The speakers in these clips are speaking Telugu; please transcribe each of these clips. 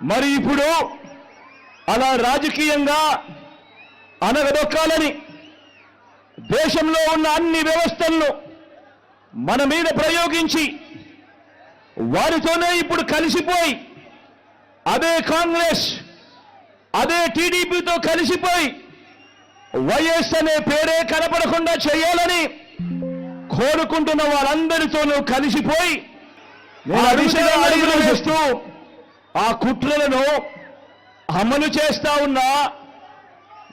మరి ఇప్పుడు అలా రాజకీయంగా అనగదొక్కాలని దేశంలో ఉన్న అన్ని వ్యవస్థలను మన మీద ప్రయోగించి వారితోనే ఇప్పుడు కలిసిపోయి అదే కాంగ్రెస్ అదే టీడీపీతో కలిసిపోయి వైఎస్ అనే పేరే కనపడకుండా చేయాలని కోరుకుంటున్న వారందరితోనూ కలిసిపోయి అడుగులు వేస్తూ ఆ కుట్రలను అమలు చేస్తా ఉన్న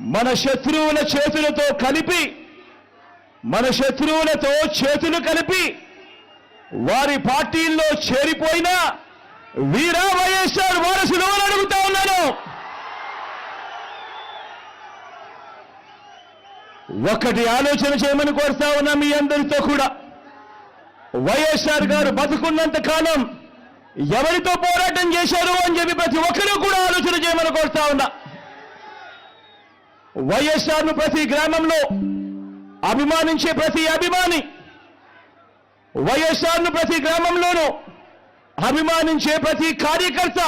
మన శత్రువుల చేతులతో కలిపి మన శత్రువులతో చేతులు కలిపి వారి పార్టీల్లో చేరిపోయిన వీరా వైఎస్ఆర్ వారసులు అని అడుగుతా ఉన్నాను. ఒకటి ఆలోచన చేయమని కోరుతా ఉన్నా మీ అందరితో కూడా. వైఎస్ఆర్ గారు బతుకున్నంత కాలం ఎవరితో పోరాటం చేశారు అని చెప్పి ప్రతి ఒక్కరూ కూడా ఆలోచన చేయమని కోరుతా ఉన్నా. వైఎస్ఆర్ను ప్రతి గ్రామంలో అభిమానించే ప్రతి అభిమాని వైఎస్ఆర్ను ప్రతి గ్రామంలోనూ అభిమానించే ప్రతి కార్యకర్త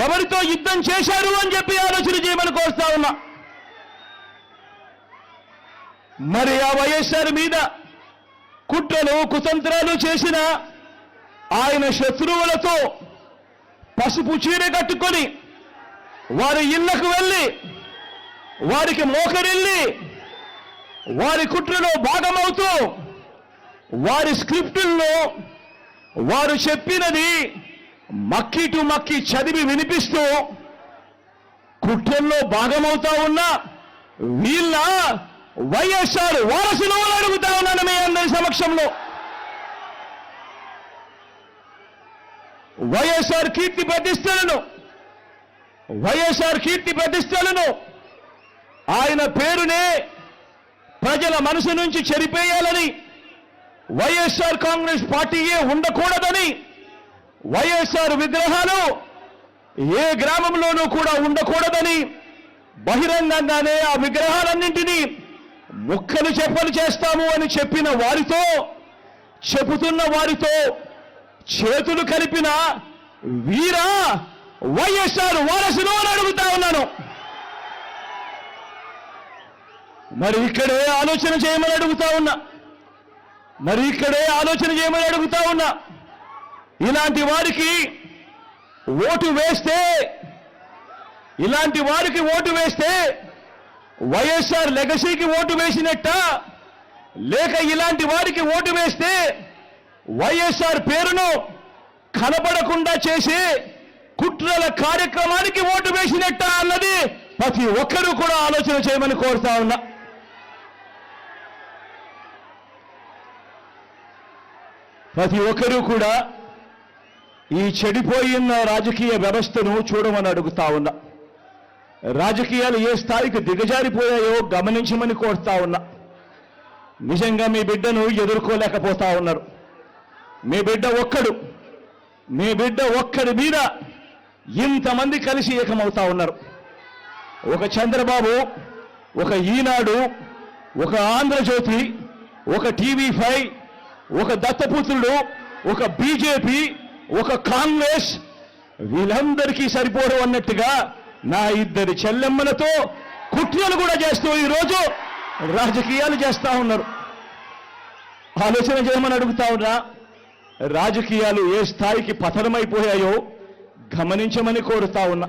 ఎవరితో యుద్ధం చేశారు అని చెప్పి ఆలోచన చేయమని కోరుతా ఉన్నా. మరి ఆ వైఎస్ఆర్ మీద కుట్రలు కుతంత్రాలు చేసిన ఆయన శత్రువులతో పసుపు చీర కట్టుకొని వారి ఇళ్ళకు వెళ్ళి వారికి మోకరిల్లి వారి కుట్రలో భాగమవుతూ వారి స్క్రిప్టుల్లో వారు చెప్పినది మక్కి టు మక్కి చదివి వినిపిస్తూ కుట్రల్లో భాగమవుతా ఉన్న వీళ్ళ వైఎస్ఆర్ వారసులు అడుగుతా ఉన్నాను మీ అందరి సమక్షంలో. వైఎస్ఆర్ కీర్తి ప్రతిష్టలను వైఎస్ఆర్ కీర్తి ప్రతిష్టలను ఆయన పేరునే ప్రజల మనసు నుంచి చెరిపేయాలని వైఎస్ఆర్ కాంగ్రెస్ పార్టీయే ఉండకూడదని వైఎస్ఆర్ విగ్రహాలు ఏ గ్రామంలోనూ కూడా ఉండకూడదని బహిరంగంగానే ఆ విగ్రహాలన్నింటినీ ముక్కలు చెప్పలు చేస్తాము అని చెప్పిన వారితో చెబుతున్న వారితో చేతులు కలిపిన వీరా వైఎస్ఆర్ వారసును అని అడుగుతా ఉన్నాను. మరి ఇక్కడే ఆలోచన చేయమని అడుగుతా ఉన్నా. మరి ఇక్కడే ఆలోచన చేయమని అడుగుతా ఉన్నా. ఇలాంటి వారికి ఓటు వేస్తే ఇలాంటి వారికి ఓటు వేస్తే వైఎస్ఆర్ లెగసీకి ఓటు వేసినట్ట లేక ఇలాంటి వారికి ఓటు వేస్తే వైఎస్ఆర్ పేరును కనబడకుండా చేసి కుట్రల కార్యక్రమానికి ఓటు వేసినట్ట అన్నది ప్రతి ఒక్కరూ కూడా ఆలోచన చేయమని కోరుతా ఉన్నా. ప్రతి ఒక్కరూ కూడా ఈ చెడిపోయిన రాజకీయ వ్యవస్థను చూడమని అడుగుతా ఉన్నా. రాజకీయాలు ఏ స్థాయికి దిగజారిపోయాయో గమనించమని కోరుతా ఉన్నా. నిజంగా మీ బిడ్డను ఎదుర్కోలేకపోతా ఉన్నారు. మీ బిడ్డ ఒక్కడు మీ బిడ్డ ఒక్కడి మీద ఇంతమంది కలిసి ఏకమవుతా ఉన్నారు. ఒక చంద్రబాబు ఒక ఈనాడు ఒక ఆంధ్రజ్యోతి ఒక టీవీ ఫైవ్ ఒక దత్తపుత్రుడు ఒక బీజేపీ ఒక కాంగ్రెస్ వీళ్ళందరికీ సరిపోరు అన్నట్టుగా నా ఇద్దరి చెల్లెమ్మలతో కుట్రలు కూడా చేస్తూ ఈరోజు రాజకీయాలు చేస్తా ఉన్నారు. ఆలోచన చేయమని అడుగుతా ఉన్నా రాజకీయాలు ఏ స్థాయికి పతనమైపోయాయో గమనించమని కోరుతా ఉన్నా.